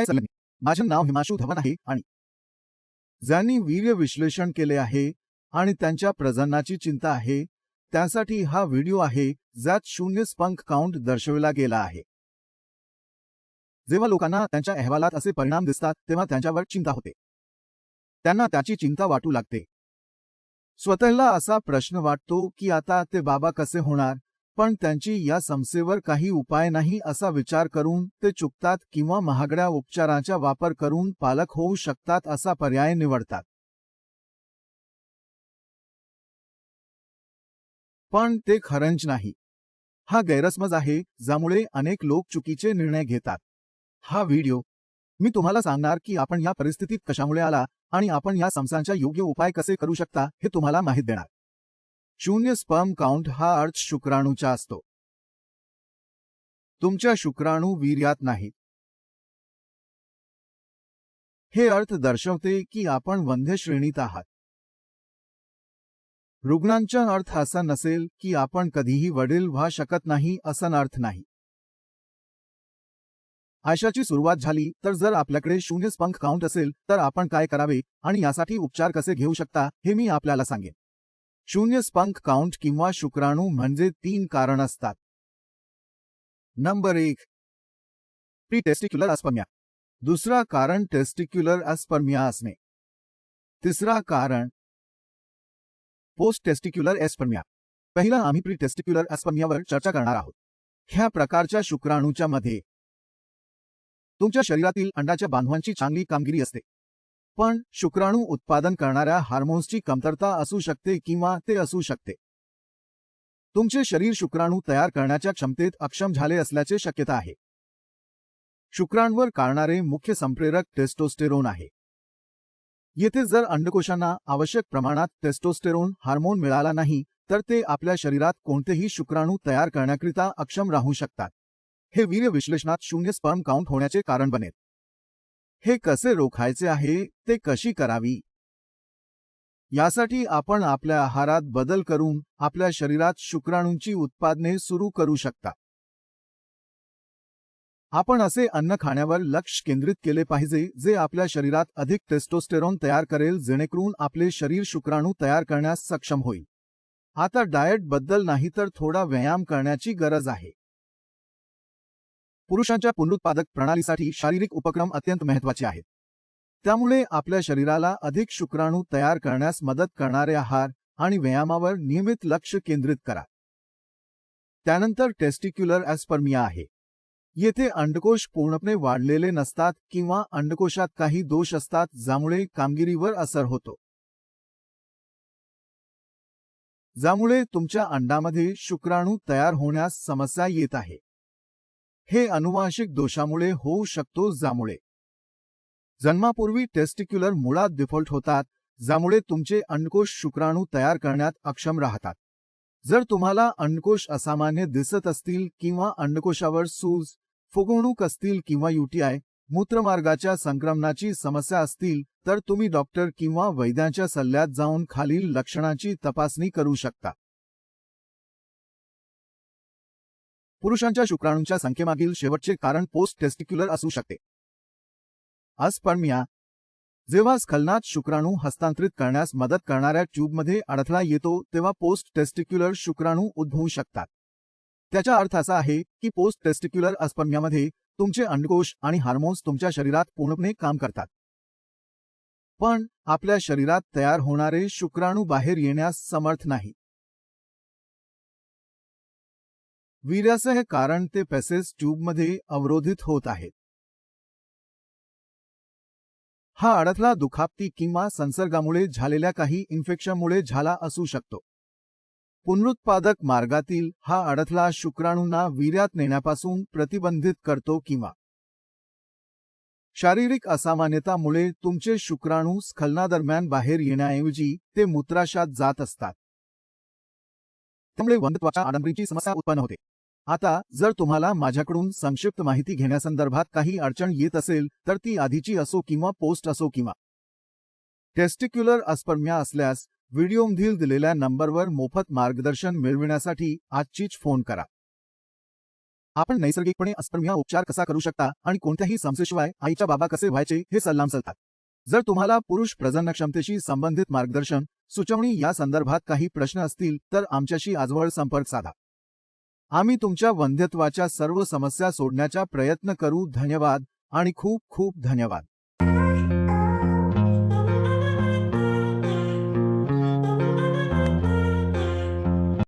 हाय सगळ्यांनी माझे नाव हिमांशू धवन आहे आणि ज्यांनी वीर्य विश्लेषण केले आहे आणि त्यांच्या प्रजननाची चिंता आहे त्यासाठी हा व्हिडिओ आहे ज्यात शून्य स्पंक काउंट दर्शविला गेला आहे. जेव्हा लोकांना त्यांच्या अहवालात असे परिणाम दिसतात तेव्हा त्यांच्यावर चिंता होते. त्यांना त्याची चिंता वाटू लागते. स्वतःला असा प्रश्न वाटतो की आता ते बाबा कसे होणार? पण त्यांची या समस्येवर काही उपाय नाही असा विचार करून ते चुकतात किंवा महागड्या उपचारांचा वापर करून पालक होऊ शकतात असा पर्याय निवडतात. पण ते खरंच नाही. हा गैरसमज आहे ज्यामुळे अनेक लोक चुकीचे निर्णय घेतात. हा व्हिडिओ मी तुम्हाला सांगणार की आपण या परिस्थितीत कशामुळे आला आणि आपण या समस्यांचा योग्य उपाय कसे करू शकता हे तुम्हाला माहीत देणार. शून्य स्पर्म काउंट हा अर्थ शुक्राणूचा असतो. तुमच्या शुक्राणू वीर्यात नाहीत हे अर्थ दर्शवते की आपण वंध्य श्रेणीत आहात. रुग्णांचा अर्थ असा नसेल की आपण कधीही वडील व्हा शकत नाही असा अर्थ नाही. आयशाची सुरुवात झाली तर जर आपल्याकडे शून्य स्पंख काउंट असेल तर आपण काय करावे आणि यासाठी उपचार कसे घेऊ शकता हे मी आपल्याला सांगेन. शून्य स्पंक काउंट किंवा शुक्राणू म्हणजे तीन कारण असतात. नंबर एक प्री टेस्टिक्युलर अस्पर्म्या दुसरा कारण टेस्टिक्युलर अस्पर्मिया असणे. तिसरा कारण पोस्ट टेस्टिक्युलर एस्पर्मिया पहिला आम्ही प्री टेस्टिक्युलर एस्पर्मियावर चर्चा करणार आहोत. ह्या प्रकारच्या शुक्राणूच्या मध्ये तुमच्या शरीरातील अंडाच्या बांधवांची चांगली कामगिरी असते. पण शुक्राणू उत्पादन करणाऱ्या हार्मोन्सची कमतरता असू शकते किंवा ते असू शकते. तुमचे शरीर शुक्राणू तयार करण्याच्या क्षमतेत अक्षम झाले असल्याचे शक्यता आहे. शुक्राणूवर काढणारे मुख्य संप्रेरक टेस्टोस्टेरोन आहे. येथे जर अंडकोशांना आवश्यक प्रमाणात टेस्टोस्टेरोन हार्मोन मिळाला नाही तर ते आपल्या शरीरात कोणतेही शुक्राणू तयार करण्याकरिता अक्षम राहू शकतात. हे वीर्य विश्लेषणात शून्य स्पर्म काउंट होण्याचे कारण बनेल. हे कसे रोखायचे आहे ते कशी करावी? यासाठी आपण आपल्या आहारात बदल करून आपल्या शरीरात शुक्राणूंची उत्पादने सुरू करू शकता. आपण असे अन्न खाण्यावर लक्ष केंद्रित केले पाहिजे जे आपल्या शरीरात अधिक टेस्टोस्टेरॉन तयार करेल जेणेकरून आपले शरीर शुक्राणू तयार करण्यास सक्षम होईल. आता डाएटबद्दल नाही तर थोडा व्यायाम करण्याची गरज आहे. पुरुषांच्या पुनरुत्पादक प्रणालीसाठी शारीरिक उपक्रम अत्यंत महत्त्वाचे आहेत. त्यामुळे आपल्या शरीराला अधिक शुक्राणू तयार करण्यास मदत करणारे आहार आणि व्यायामावर नियमित लक्ष केंद्रित करा. त्यानंतर टेस्टिक्युलर ॲस्पर्मिया आहे. येथे अंडकोश पूर्णपणे वाढलेले नसतात किंवा अंडकोशात काही दोष असतात ज्यामुळे कामगिरीवर असर होतो. ज्यामुळे तुमच्या अंडामध्ये शुक्राणू तयार होण्यास समस्या येत आहे. हे अनुवांशिक दोषामुळे होऊ शकतो ज्यामुळे. जन्मापूर्वी टेस्टिक्युलर मुळात डिफॉल्ट होतात ज्यामुळे तुमचे अंडकोश शुक्राणू तयार करण्यात अक्षम राहतात. जर तुम्हाला अंडकोश असामान्य दिसत असतील किंवा अंडकोशावर सूज फुगवणूक असतील किंवा युटीआय मूत्रमार्गाच्या संक्रमणाची समस्या असतील तर तुम्ही डॉक्टर किंवा वैद्यांच्या सल्ल्यात जाऊन खालील लक्षणांची तपासणी करू शकता. पुरुषांच्या शुक्राणूंच्या संख्येमागील शेवटचे कारण पोस्ट टेस्टिक्युलर असू शकते. अस्पर्मिया जेव्हा स्खलनात शुक्राणू हस्तांतरित करण्यास मदत करणाऱ्या ट्यूबमध्ये अडथळा येतो तेव्हा पोस्ट टेस्टिक्युलर शुक्राणू उद्भवू शकतात. त्याचा अर्थ असा आहे की पोस्ट टेस्टिक्युलर अस्पर्मियामध्ये तुमचे अंडकोश आणि हार्मोन्स तुमच्या शरीरात पूर्णपणे काम करतात. पण आपल्या शरीरात तयार होणारे शुक्राणू बाहेर येण्यास समर्थ नाही. वीर्यासह कारण ते पॅसेज ट्यूबमध्ये अवरोधित होत आहेत. हा अडथळा दुखापती किंवा संसर्गामुळे झालेल्या काही इन्फेक्शनमुळे झाला असू शकतो. पुनरुत्पादक मार्गातील हा अडथळा शुक्राणूंना वीर्यात नेण्यापासून प्रतिबंधित करतो किंवा शारीरिक असामान्यतामुळे तुमचे शुक्राणू स्खलनादरम्यान बाहेर येण्याऐवजी ते मूत्राशात जात असतात. त्यामुळे वंधत्वाच्या आडंबरीची समस्या उत्पन्न होते. आता जर तुम्हाला माझ्याकडून संक्षिप्त माहिती घेण्यासंदर्भात काही अडचण येत असेल तर ती आधीची असो किंवा पोस्ट असो किंवा टेस्टिक्युलर अस्पर्म्या असल्यास व्हिडिओमधील दिलेल्या नंबरवर मोफत मार्गदर्शन मिळविण्यासाठी आजचीच फोन करा. आपण नैसर्गिकपणे अस्पर्म्या उपचार कसा करू शकता आणि कोणत्याही समस्येशिवाय आईच्या बाबा कसे व्हायचे हे सल्लाम सल्लामसलतात जर तुम्हाला पुरुष प्रजननक्षमतेशी संबंधित मार्गदर्शन सुचवणी या संदर्भात काही प्रश्न असतील तर आमच्याशी आजवळ संपर्क साधा. आम्ही तुमच्या वंध्यत्वाच्या सर्व समस्या सोडण्याचा प्रयत्न करू. धन्यवाद आणि खूप खूप धन्यवाद.